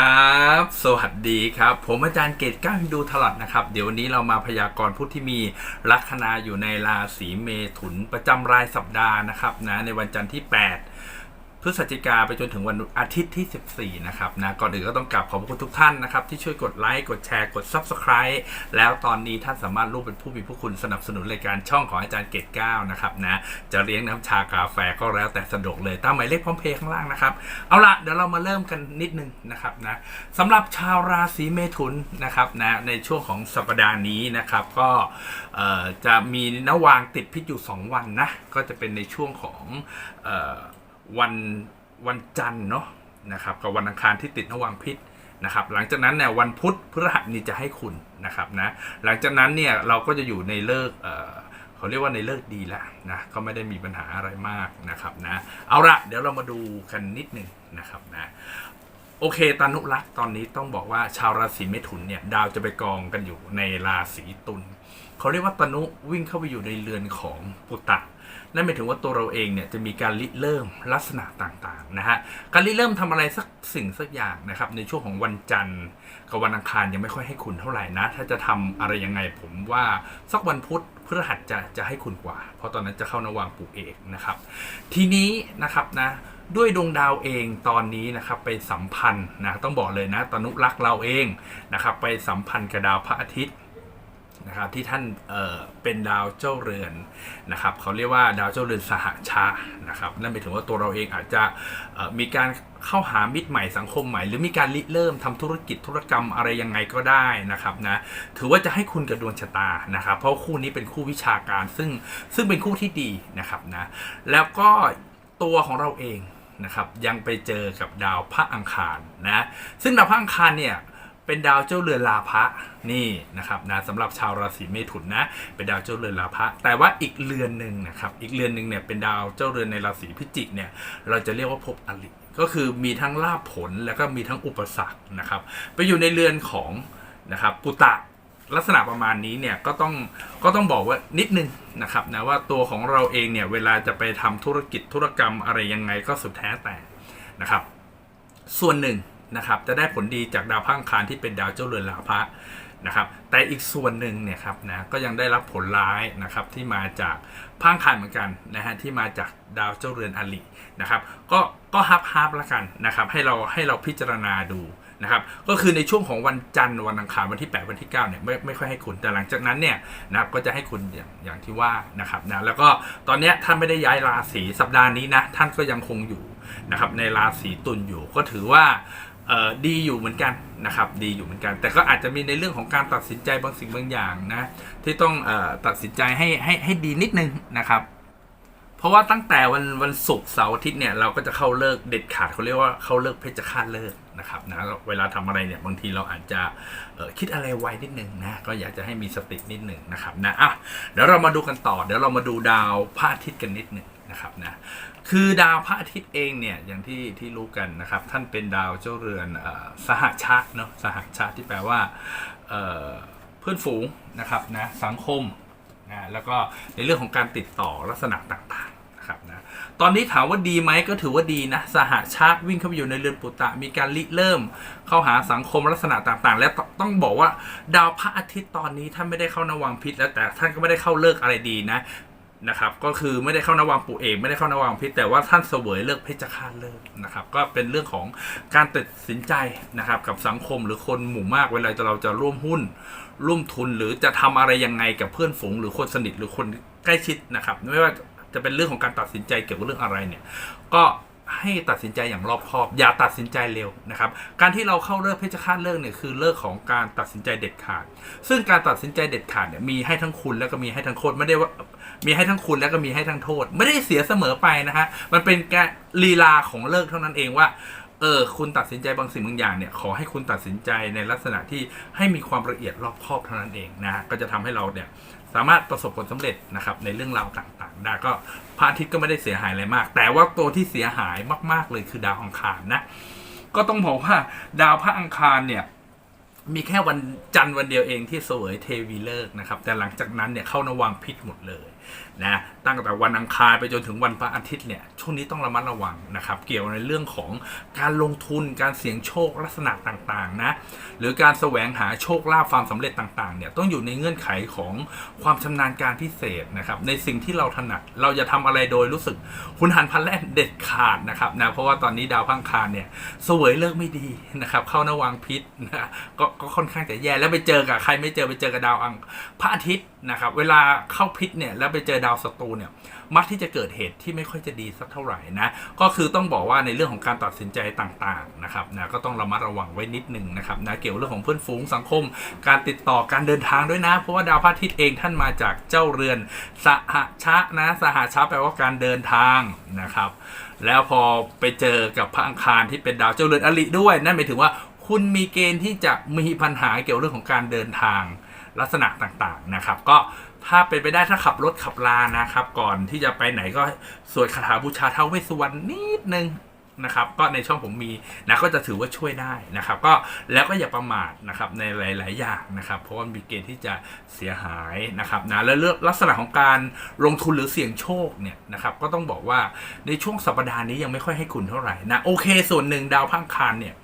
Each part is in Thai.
ครับ สวัสดีครับ ผมอาจารย์เกตก้าวฮินดูถลอดนะครับ เดี๋ยววันนี้เรามาพยากรณ์ผู้ที่มีลัคนาอยู่ในราศีเมถุนประจำรายสัปดาห์นะครับนะในวันจันทร์ที่ 8 พฤศจิกาไปจนถึงวันอาทิตย์ที่ 14 นะครับนะก่อนอื่นก็ต้องกราบขอบคุณทุกท่านนะครับ ที่ช่วยกดไลค์ กดแชร์ กด Subscribe แล้วตอนนี้ท่านสามารถร่วมเป็นผู้มีผู้คุณสนับสนุนรายการช่องของอาจารย์เกตก้าวนะครับนะจะเลี้ยงน้ำชากาแฟก็แล้วแต่สะดวกเลยตามหมายเลขพร้อมเพย์ข้างล่างนะครับ เอาละเดี๋ยวเรามาเริ่มกันนิดนึงนะครับนะสำหรับชาวราศีเมถุนนะครับนะในช่วงของสัปดาห์นี้นะครับก็จะมีนวางติดพิษอยู่ 2 วันนะก็จะเป็นในช่วงของ วันวันจันทร์เนาะนะครับกับวันอังคารที่ติดนวางพิษนะครับหลังจากนั้นเนี่ยวันพุธพฤหัสนี่จะให้คุณนะครับนะหลังจากนั้นเนี่ยเราก็จะอยู่ในเลิกเอ่อเขาเรียกว่าในเลิกดีแล้วนะก็ไม่ได้มีปัญหาอะไรมากนะครับนะเอาละเดี๋ยวเรามาดูกันนิดหนึ่งนะครับนะโอเคตานุรักษ์ตอนนี้ต้องบอกว่าชาวราศีเมถุนเนี่ยดาวจะไปกองกันอยู่ในราศีตุลเขาเรียกว่าตานุวิ่งเข้าไปอยู่ในเรือนของปุตตะ นั่นหมายถึงว่าตัวเราเองเนี่ยจะมีการริเริ่มลักษณะต่างๆนะฮะการริเริ่มทำอะไรสักสิ่งสักอย่างนะครับในช่วงของวันจันทร์กับวันอังคารยังไม่ค่อยให้คุณเท่าไหร่นะ ถ้าจะทำอะไรยังไงผมว่าสักวันพุธพฤหัสจะจะให้คุณกว่า เพราะตอนนั้นจะเข้านวางปลูกเอกนะครับ ทีนี้นะครับนะด้วยดวงดาวเองตอนนี้นะครับไปสัมพันธ์นะต้องบอกเลยนะตนุรักษ์เราเองนะครับไปสัมพันธ์กับดาวพระอาทิตย์ นะครับที่ท่านเอ่อเป็นดาวเจ้าเรือนนะครับเขาเรียกว่าดาวเจ้าเรือนสหชานะครับนั่นหมายถึงว่าตัวเราเองอาจจะมีการเข้าหามิตรใหม่สังคมใหม่ หรือมีการริเริ่มทำธุรกิจธุรกรรมอะไรยังไงก็ได้นะครับนะถือว่าจะให้คุณกับดวงชะตานะครับเพราะคู่นี้เป็นคู่วิชาการซึ่งซึ่งเป็นคู่ที่ดีนะครับนะแล้วก็ตัวของเราเองนะครับยังไปเจอกับดาวพระอังคารนะซึ่งดาวพระอังคารเนี่ย เป็นดาวเจ้าเรือนลาภะนี่นะครับนะสำหรับชาวราศีเมถุนนะเป็นดาวเจ้าเรือนลาภะแต่ว่าอีกเรือนหนึ่งนะครับอีกเรือนหนึ่งเนี่ยเป็นดาวเจ้าเรือนในราศีพิจิกเนี่ยเราจะเรียกว่าภพอริก็คือมีทั้งลาภผลแล้วก็มีทั้งอุปสรรคนะครับไปอยู่ในเรือนของนะครับปุตตะลักษณะประมาณนี้เนี่ยก็ต้องก็ต้องบอกว่านิดนึงนะครับนะว่าตัวของเราเองเนี่ยเวลาจะไปทำธุรกิจธุรกรรมอะไรยังไงก็สุดแท้แต่นะครับ ส่วนหนึ่ง นะครับจะได้ผลดีจากดาวพังคารที่เป็นดาวเจ้าเรือนลาภะนะครับแต่อีกส่วนหนึ่งเนี่ยครับนะก็ยังได้รับผลร้ายนะครับที่มาจากพังคารเหมือนกันนะฮะที่มาจากดาวเจ้าเรือนอลินะครับก็ก็ฮับฮับละกันนะครับให้เราให้เราพิจารณาดูนะครับก็คือในช่วงของวันจันทร์วันอังคารวันที่ 8 วันที่9เนี่ยไม่ไม่ค่อยให้คุณแต่หลังจากนั้นเนี่ยนะครับก็จะให้คุณอย่างอย่างที่ว่านะครับนะแล้วก็ตอนนี้ท่านไม่ได้ย้ายราศีสัปดาห์นี้นะท่านก็ยังคงอยู่นะครับในราศีตุลอยู่ก็ถือว่า ดีอยู่เหมือนกันนะครับดีอยู่เหมือนกัน แต่ก็อาจจะมีในเรื่องของการตัดสินใจบางสิ่งบางอย่างนะที่ต้องอตัดสินใจให้ให้ให้ดีนิดนึงนะครับ เพราะว่าตั้งแต่วันวันศุกร์เสาร์อาทิตย์เนี่ยเราก็จะเข้าเลิกเด็ดขาดเขาเรียกว่าเข้าเลิกเพชฌฆาตเลิกนะครับนะเวลาทำอะไรเนี่ยบางทีเราอาจจะคิดอะไรไวนิดนึงนะก็อยากจะให้มีสตินิดนึงนะครับนะอะเดี๋ยวเรามาดูกันต่อ เดี๋ยวเรามาดูดาวพระอาทิตย์กันนิดนึง นะครับนะคือดาวพระอาทิตย์เองเนี่ยอย่างที่ที่รู้กันนะครับ ท่านเป็นดาวเจ้าเรือนอสหชาติเนาะสหชาติที่แปลว่าเพื่อนฝูงนะครับนะสังคมนะแล้วก็ในเรื่องของการติดต่อลักษณะต่างๆนะครับนะตอนนี้ถามว่าดีไหมก็ถือว่าดีนะสหชาติวิ่งเข้าไปอยู่ในเรือนปุตตะมีการริเริ่ม เข้าหาสังคมลักษณะต่างๆ และตต้องบอกว่าดาวพระอาทิตย์ตอนนี้ท่านไม่ได้เข้านวังพิษแล้วแต่ท่านก็ไม่ได้เข้าเลิกอะไรดีนะ นะครับ ก็คือไม่ได้เข้านวังปู่เอกไม่ได้เข้านวังพิษแต่ว่าท่านเสวยเลิกเพชฌฆาตเลิกนะครับ ก็เป็นเรื่องของการตัดสินใจนะครับ กับสังคมหรือคนหมู่มากเวลาเราจะร่วมหุ้น ร่วมทุนหรือจะทำอะไรยังไงกับเพื่อนฝูง หรือคนสนิทหรือคนใกล้ชิดนะครับ ไม่ว่าจะเป็นเรื่องของการตัดสินใจเกี่ยวกับเรื่องอะไรเนี่ย ก็ ให้ตัดสินใจอย่างรอบคอบ อย่าตัดสินใจเร็วนะครับ การที่เราเข้าเลิกเพชฌฆาตเลิกเนี่ยคือเลิกของการตัดสินใจเด็ดขาด ซึ่งการตัดสินใจเด็ดขาดเนี่ยมีให้ทั้งคุณแล้วก็มีให้ทั้งโทษไม่ได้ว่ามีให้ทั้งคุณแล้วก็มีให้ทั้งโทษ ไม่ได้เสียเสมอไปนะฮะมันเป็นการลีลาของเลิกเท่านั้นเองว่าเออคุณตัดสินใจบางสิ่งบางอย่างเนี่ยขอให้คุณตัดสินใจในลักษณะที่ให้มีความละเอียดรอบคอบเท่านั้นเองนะก็จะทำให้เราเนี่ย สามารถประสบผลสำเร็จนะครับในเรื่องราวต่างๆได้ก็พระอาทิตย์ก็ไม่ได้เสียหายอะไรมาก แต่ว่าตัวที่เสียหายมากๆเลยคือดาวอังคารนะก็ต้องบอกว่าดาวพระอังคารเนี่ยมีแค่วันจันทร์วันเดียวเองที่เสวยเทวีเลิกนะครับ แต่หลังจากนั้นเนี่ยเข้านวังพิษหมดเลยนะ ตั้งแต่วันอังคารไปจนถึงวันพระอาทิตย์เนี่ยช่วงนี้ต้องระมัดระวังนะครับ เกี่ยวในเรื่องของการลงทุนการเสี่ยงโชคลักษณะต่างๆนะหรือการแสวงหาโชคลาภความสำเร็จต่างๆเนี่ยต้องอยู่ในเงื่อนไขของความชำนาญการพิเศษนะครับในสิ่งที่เราถนัดเราจะทำอะไรโดยรู้สึกหุนหันพลันแล่นเด็ดขาดนะครับนะเพราะว่าตอนนี้ดาวพังคารเนี่ยสวยเลิกไม่ดีนะครับเข้านวังพิษนะกก็ค่อนข้างจะแย่แล้วไปเจอกับใครไม่เจอไปเจอกับดาวอังพระอาทิตย์นะครับเวลาเข้าพิษเนี่ยแล้วไปเจอดาวศัตรูเนี่ยมักที่จะเกิดเหตุที่ไม่ค่อยจะดีสักเท่าไหร่นะก็คือต้องบอกว่าในเรื่องของการตัดสินใจต่างๆนะครับนะก็ต้องระมัดระวังไว้นิดนึงนะครับนะเกี่ยวเรื่องของเพื่อนฝูงสังคม การติดต่อการเดินทางด้วยนะ เพราะว่าดาวพระอาทิตย์เองท่านมาจากเจ้าเรือนสหชะนะสหชะแปลว่าการเดินทางนะครับ แล้วพอไปเจอกับพระอังคารที่เป็นดาวเจ้าเรือนอลิด้วยนั่นหมายถึงว่าคุณมีเกณฑ์ที่จะมีปัญหาเกี่ยวเรื่องของการเดินทาง ลักษณะต่างๆนะครับ ก็ถ้าเป็นไปได้ถ้าขับรถขับลานะครับ ก่อนที่จะไปไหนก็สวดคาถาบูชาเท้าเวสสุวรรณนิดนึงนะครับก็ในช่องผมมีนะก็จะถือว่าช่วยได้นะครับ ก็แล้วก็อย่าประมาทนะครับในหลาย ๆ อย่างนะครับ เพราะว่ามีเกณฑ์ที่จะเสียหายนะครับนะแล้วเรื่องลักษณะของการลงทุนหรือเสี่ยงโชคเนี่ยนะครับ ก็ต้องบอกว่าในช่วงสัปดาห์นี้ยังไม่ค่อยให้คุณเท่าไหร่นะโอเค ส่วนหนึ่งดาวพังคารเนี่ย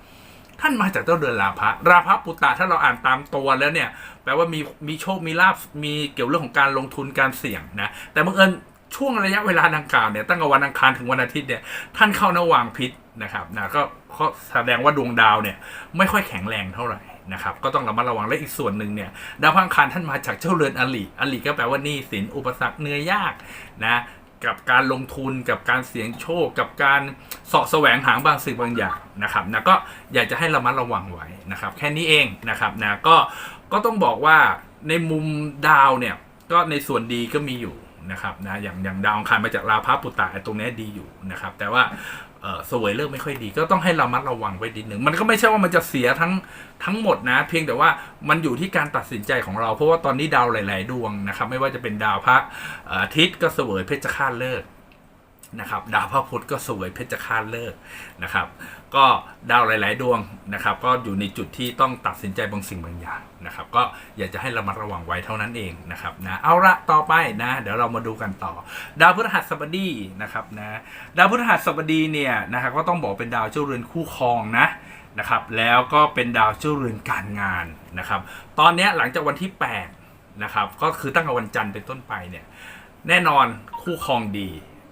ท่านมาจากเจ้าเดือนราพะราพะปุตตะถ้าเราอ่านตามตัวแล้วเนี่ย แปลว่ามีมีโชคมีลาบมีเกี่ยวเรื่องของการลงทุนการเสี่ยงนะ แต่บังเอิญช่วงระยะเวลาดังกล่าวเนี่ยตั้งแต่วันอังคารถึงวันอาทิตย์เนี่ยท่านเข้านวางพิษนะครับนะก็แสดงว่าดวงดาวเนี่ยไม่ค่อยแข็งแรงเท่าไหร่นะครับก็ต้องระมัดระวังและอีกส่วนหนึ่งเนี่ยดาวอังคารท่านมาจากเจ้าเรือนอลิอลิก็แปลว่านี้สินอุปสรรคเนื่อยากนะ กับการลงทุนกับการเสี่ยงโชค กับการเสาะแสวงหาบางสิ่งบางอย่างนะครับนะก็อยากจะให้ระมัดระวังไว้นะครับ แค่นี้เองนะครับนะก็ก็ต้องบอกว่าในมุมดาวเนี่ยก็ในส่วนดีก็มีอยู่นะครับนะอย่างอย่างดาวอังคารมาจากราพาปุตตะตรงนี้ดีอยู่นะครับ แต่ว่า สวยเลิกไม่ค่อยดี ก็ต้องให้ระมัดระวังไว้นิดหนึ่งมันก็ไม่ใช่ว่ามันจะเสียทั้งทั้งหมดนะ เพียงแต่ว่ามันอยู่ที่การตัดสินใจของเรา เพราะว่าตอนนี้ดาวหลาย ๆ ดวงนะครับ ไม่ว่าจะเป็นดาวพระอาทิตย์ก็เสวยเพชฌฆาตเลิกนะครับ ดาวพระพุธก็สวยเพชฌฆาตเลิกนะครับ ก็ดาวหลาย ๆ ดวงนะครับ ก็อยู่ในจุดที่ต้องตัดสินใจบางสิ่งบางอย่างนะครับ ก็อยากจะให้ระมัดระวังไว้เท่านั้นเองนะครับนะเอาละต่อไปนะเดี๋ยวเรามาดูกันต่อ ดาวพฤหัสบดีนะครับนะดาวพฤหัสบดีเนี่ยนะครับก็ต้องบอกเป็นดาวเจ้าเรือนคู่ครองนะนะครับแล้วก็เป็นดาวเจ้าเรือนการงานนะครับ ตอนนี้หลังจากวันที่8นะครับก็คือตั้งแต่วันจันทร์เป็นต้นไปเนี่ยแน่นอนคู่ครองดี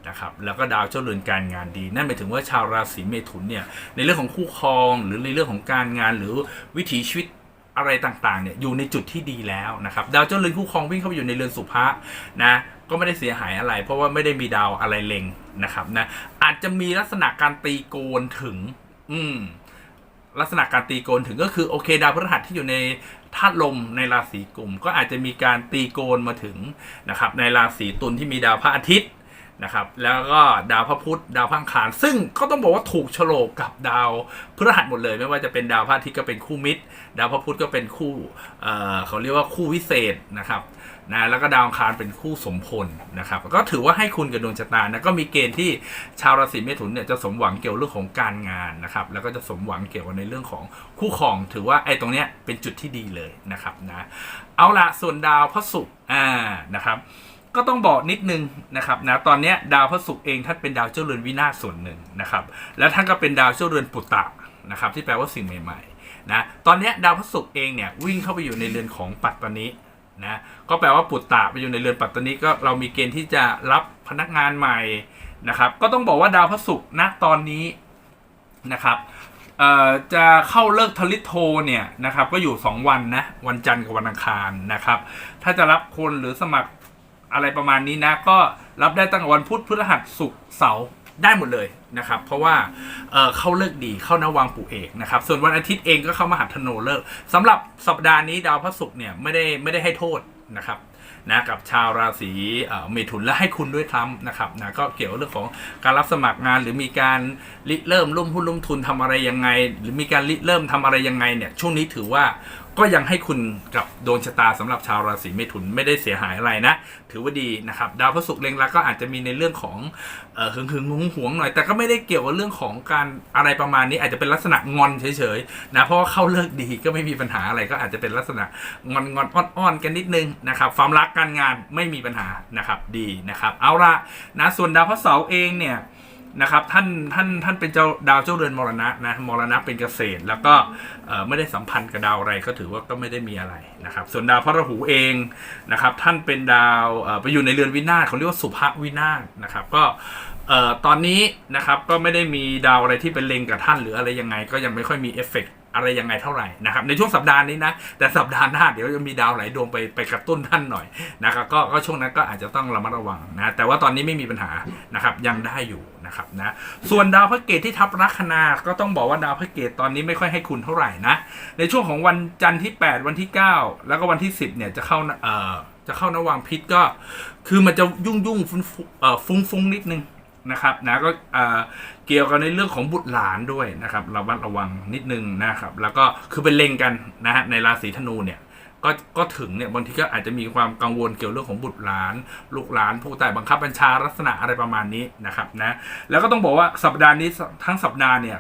นะครับแล้วก็ดาวเจ้าเรือนการงานดี นั่นหมายถึงว่าชาวราศีเมถุนเนี่ยในเรื่องของคู่ครอง หรือในเรื่องของการงานหรือวิถีชีวิตอะไรต่างๆเนี่ยอยู่ในจุดที่ดีแล้วนะครับดาวเจ้าเรือนคู่ครองวิ่งเข้าไปอยู่ในเรือนสุภะนะก็ไม่ได้เสียหายอะไร เพราะว่าไม่ได้มีดาวอะไรเล็งนะครับนะอาจจะมีลักษณะการตีโกนถึง อืมลักษณะการตีโกนถึงก็คือโอเคดาวพฤหัสที่อยู่ในธาตุลมในราศีกลุ่ม ก็อาจจะมีการตีโกนมาถึงนะครับในราศีตุลที่มีดาวพระอาทิตย์ นะครับ แล้วก็ดาวพระพุธดาวพังคาร ซึ่งก็ต้องบอกว่าถูกโฉลกกับดาวพฤหัสหมดเลย ไม่ว่าจะเป็นดาวพระอาทิตย์ก็เป็นคู่มิตร ดาวพระพุธก็เป็นคู่เอ่อเขาเรียกว่าคู่วิเศษนะครับนะแล้วก็ดาวคารเป็นคู่สมพลนะครับ ก็ถือว่าให้คุณกับดวงชะตานะก็มีเกณฑ์ที่ชาวราศีเมถุนเนี่ยจะสมหวังเกี่ยวเรื่องของการงานนะครับ แล้วก็จะสมหวังเกี่ยวกับในเรื่องของคู่ครอง ถือว่าไอ้ตรงเนี้ยเป็นจุดที่ดีเลยนะครับนะเอาละส่วนดาวพระศุกร์อ่านะครับ ก็ต้องบอกนิดนึงนะครับนะตอนนี้ดาวพระศุกร์เองท่านเป็นดาวเจ้าเรือนวินาศส่วนหนึ่งนะครับ แล้วท่านก็เป็นดาวเจ้าเรือนปุตตะนะครับที่แปลว่าสิ่งใหม่ๆนะตอนนี้ดาวพระศุกร์เองเนี่ยวิ่งเข้าไปอยู่ในเรือนของปัตตานินะก็แปลว่าปุตตะไปอยู่ในเรือนปัตตานิก็เรามีเกณฑ์ที่จะรับพนักงานใหม่นะครับก็ต้องบอกว่าดาวพระศุกร์ณตอนนี้นะครับเอ่อจะเข้าเลิกทลิโทเนี่ยนะครับก็อยู่ 2 วันนะวันจันทร์กับวันอังคารนะครับถ้าจะรับคนหรือสมัคร อะไรประมาณนี้นะ ก็รับได้ตั้งแต่วันพุธพฤหัสศุกร์เสาร์ได้หมดเลยนะครับ เพราะว่าเเข้าเลิกดีเข้านวังปู่เอกนะครับ ส่วนวันอาทิตย์เองก็เข้ามหัธโนเลิกสำหรับสัปดาห์นี้ดาวพระศุกร์เนี่ยไม่ได้ไม่ได้ให้โทษนะครับนะกับชาวราศีเมถุนและให้คุณด้วยซ้ำนะครับนะก็เกี่ยวเรื่องของการรับสมัครงาน หรือมีการริเริ่มร่วมหุ้นร่วมทุนทำอะไรยังไง หรือมีการริเริ่มทำอะไรยังไงเนี่ยช่วงนี้ถือว่า ก็ยังให้คุณกับดวงชะตาสำหรับชาวราศีเมถุนไม่ได้เสียหายอะไรนะ ถือว่าดีนะครับดาวพระศุกร์เล็งรักก็อาจจะมีในเรื่องของหึงหึงหวงหวงหน่อย แต่ก็ไม่ได้เกี่ยวกับเรื่องของการอะไรประมาณนี้ อาจจะเป็นลักษณะงอนเฉยๆนะเพราะว่าเข้าเลิกดีก็ไม่มีปัญหาอะไรก็อาจจะเป็นลักษณะงอนงอนอ้อนอ้อนๆกันนิดนึงนะครับความรักการงานไม่มีปัญหานะครับดีนะครับ เอาละนะส่วนดาวพระเสเองเนี่ย นะครับท่านท่านท่านเป็นเจ้าดาวเจ้าเรือนมรณะนะมรณะเป็นเกษตร แล้วก็ไม่ได้สัมพันธ์กับดาวอะไรก็ถือว่าก็ไม่ได้มีอะไรนะครับ ส่วนดาวพระราหูเองนะครับ ท่านเป็นดาวไปอยู่ในเรือนวินาศเขาเรียกว่าสุภวินาศนะครับ ก็ตอนนี้นะครับก็ไม่ได้มีดาวอะไรที่เป็นเล็งกับท่านหรืออะไรยังไง ก็ยังไม่ค่อยมีเอฟเฟกต์ อะไรยังไงเท่าไหร่นะครับในช่วงสัปดาห์นี้นะแต่สัปดาห์หน้าเดี๋ยวจะมีดาวหลายดวงไปไปกระตุ้นท่านหน่อยนะครับก็ก็ช่วงนั้นก็อาจจะต้องระมัดระวังนะแต่ว่าตอนนี้ไม่มีปัญหานะครับยังได้อยู่นะครับนะส่วนดาวพระเกตที่ทับลัคนาก็ต้องบอกว่าดาวพระเกตตอนนี้ไม่ค่อยให้คุณเท่าไหร่นะในช่วงของวันจันทร์ที่ 8 วันที่ 9 แล้วก็วันที่ 10เนี่ยจะเข้าเอ่อจะเข้านวางพิษก็ คือมันจะยุ่งยุ่งฟุ้งฟุ้งเอ่อฟุ้งฟุ้งนิดนึง นะครับนะก็เกี่ยวกับในเรื่องของบุตรหลานด้วยนะครับระมัดระวังนิดนึงนะครับ แล้วก็คือเป็นเล็งกันนะฮะในราศีธนูเนี่ยก็ก็ถึงเนี่ยบางทีก็อาจจะมีความกังวลเกี่ยวเรื่องของบุตรหลาน ลูกหลานผู้ใต้บังคับบัญชาลักษณะอะไรประมาณนี้นะครับนะแล้วก็ต้องบอกว่าสัปดาห์นี้ทั้งสัปดาห์เนี่ย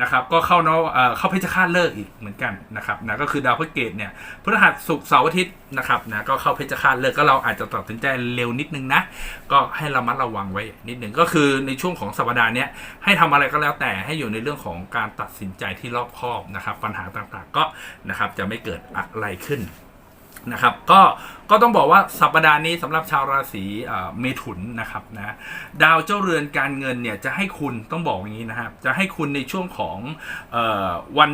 นะครับก็เข้าเนาะเอ่อเข้าเพชฌฆาตเลิกอีกเหมือนกันนะครับนะก็คือดาวพฤหัสเกตเนี่ยพฤหัสศุกร์เสาร์อาทิตย์นะครับนะก็เข้าเพชฌฆาตเลิกก็เราอาจจะตัดสินใจเร็วนิดนึงนะก็ให้ระมัดระวังไว้นิดนึงก็คือในช่วงของสัปดาห์เนี้ยให้ทำอะไรก็แล้วแต่ให้อยู่ในเรื่องของการตัดสินใจที่รอบคอบนะครับปัญหาต่างๆก็นะครับจะไม่เกิดอะไรขึ้น นะครับก็ก็ต้องบอกว่าสัปดาห์นี้สำหรับชาวราศีเมถุนนะครับนะดาวเจ้าเรือนการเงินเนี่ยจะให้คุณต้องบอกอย่างนี้นะครับจะให้คุณในช่วงของออวัน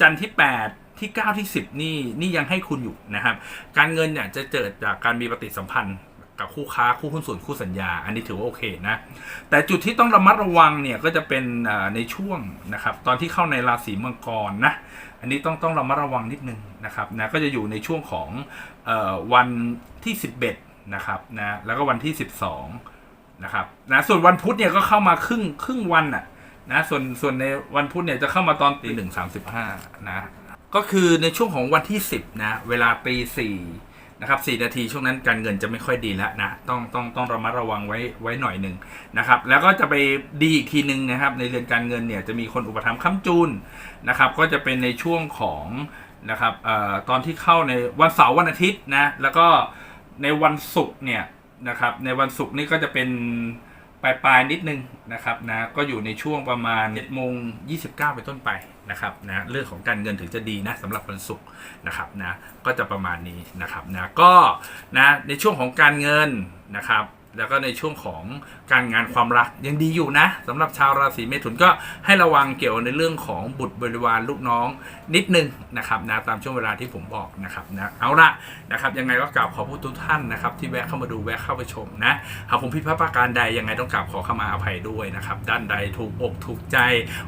จันทร์ที่ 8ที่ 9 ที่ 10 นี่นี่ยังให้คุณอยู่นะครับ การเงินเนี่ยจะเกิดจากการมีปฏิสัมพันธ์กับคู่ค้าคู่หุ้นส่วนคู่สัญญา อันนี้ถือว่าโอเคนะแต่จุดที่ต้องระมัดระวังเนี่ยก็จะเป็นในช่วงนะครับตอนที่เข้าในราศีมังกรนะ อันนี้ต้องต้องระมัดระวังนิดนึงนะครับนะก็จะอยู่ในช่วงของออวันที่ 11นะครับนะแล้วก็วันที่ 12นะครับนะส่วนวันพุธเนี่ยก็เข้ามาครึ่งครึ่งวันอะนะส่วนส่วนในวันพุธเนี่ยจะเข้ามาตอนตีหนึ่งสามสิบห้านะก็คือในช่วงของวันที่ 10นะเวลาตีสี่ นะครับสี่นาทีช่วงนั้นการเงินจะไม่ค่อยดีแล้วนะต้องต้องต้องระมัดระวังไว้ไว้หน่อยหนึ่งนะครับแล้วก็จะไปดีอีกทีหนึ่งนะครับในเรือนการเงินเนี่ยจะมีคนอุปถัมภ์ค้ำจุนนะครับก็จะเป็นในช่วงของนะครับเอ่อตอนที่เข้าในวันเสาร์วันอาทิตย์นะแล้วก็ในวันศุกร์เนี่ยนะครับในวันศุกร์นี่ก็จะเป็น ปลายปลายๆนิดนึงนะครับนะก็อยู่ในช่วงประมาณ7โมง29 ไปต้นไปนะครับนะเรื่องของการเงินถึงจะดีนะสำหรับวันศุกร์นะครับนะก็จะประมาณนี้นะครับนะก็นะในช่วงของการเงินนะครับ แล้วก็ในช่วงของการงานความรักยังดีอยู่นะสำหรับชาวราศีเมถุนก็ให้ระวังเกี่ยวในเรื่องของบุตรบริวารลูกน้องนิดนึงนะครับนะตามช่วงเวลาที่ผมบอกนะครับนะเอาละนะครับยังไงก็กราบขอบคุณทุกท่านนะครับที่แวะเข้ามาดูแวะเข้าไปชมนะหากผมผิดพลาดประการใดยังไงต้องกราบขอเข้ามาอภัยด้วยนะครับด้านใดถูกอกถูกใจ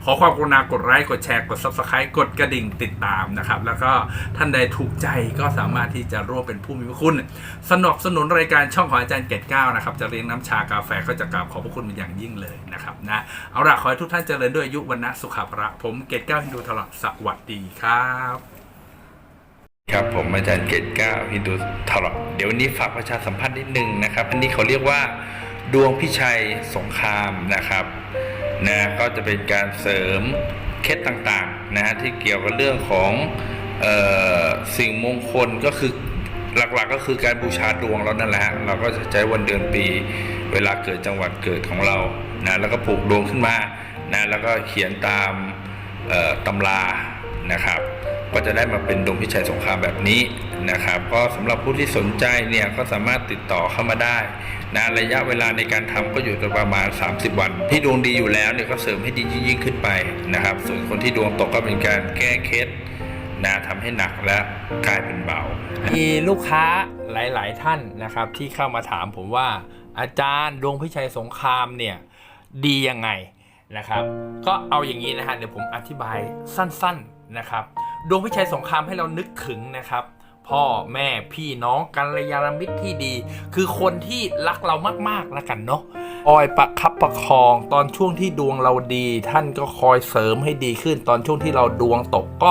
ขอความกรุณากดไลค์กดแชร์กด subscribe กดกระดิ่งติดตามนะครับแล้วก็ท่านใดถูกใจก็สามารถที่จะร่วมเป็นผู้มีพระคุณ สนับสนุนรายการช่องของอาจารย์เกตเก้านะครับจะเลี้ยงน้ำชากาแฟก็จะกราบขอบพระคุณเป็นอย่างยิ่งเลยนะครับนะเอาล่ะขอให้ทุกท่านเจริญด้วยอายุวันนะสุขภระผมเกตเก้าฮินดูตลอดสวัสดีครับ ครับผมอาจารย์เกตเก้าฮินดูทลอดเดี๋ยววันนี้ฝากประชาสัมพันธ์นิดนึงนะครับอันนี้เขาเรียกว่าดวงพิชัยสงครามนะครับนะก็จะเป็นการเสริมเคล็ดต่างๆนะที่เกี่ยวกับเรื่องของเออสิ่งมงคลก็คือ หลักๆก็คือการบูชาดวงเรานั่นแหละฮะเราก็จะใช้วันเดือนปี เวลาเกิดจังหวัดเกิดของเรานะแล้วก็ปลูกดวงขึ้นมานะแล้วก็เขียนตามตำรานะครับ ก็จะได้มาเป็นดวงพิชัยสงครามแบบนี้นะครับ ก็สำหรับผู้ที่สนใจเนี่ยก็สามารถติดต่อเข้ามาได้นะระยะเวลาในการทำก็อยู่ประมาณ 30 วัน ที่ดวงดีอยู่แล้วเนี่ยก็เสริมให้ดียิ่งขึ้นไปนะครับ ส่วนคนที่ดวงตกก็เป็นการแก้เคล็ด นะทำให้หนักและกลายเป็นเบา มีลูกค้าหลาย ๆ ท่านนะครับ ที่เข้ามาถามผมว่า อาจารย์ดวงพิชัยสงครามเนี่ยดียังไงนะครับ ก็เอาอย่างนี้นะฮะเดี๋ยวผมอธิบายสั้น ๆนะครับดวงพิชัยสงครามให้เรานึกถึงนะครับพ่อแม่พี่น้องกัลยาณมิตรที่ดี คือคนที่รักเรามากๆแล้วกันเนาะคอยประคับประคองตอนช่วงที่ดวงเราดี ท่านก็คอยเสริมให้ดีขึ้น ตอนช่วงที่เราดวงตกก็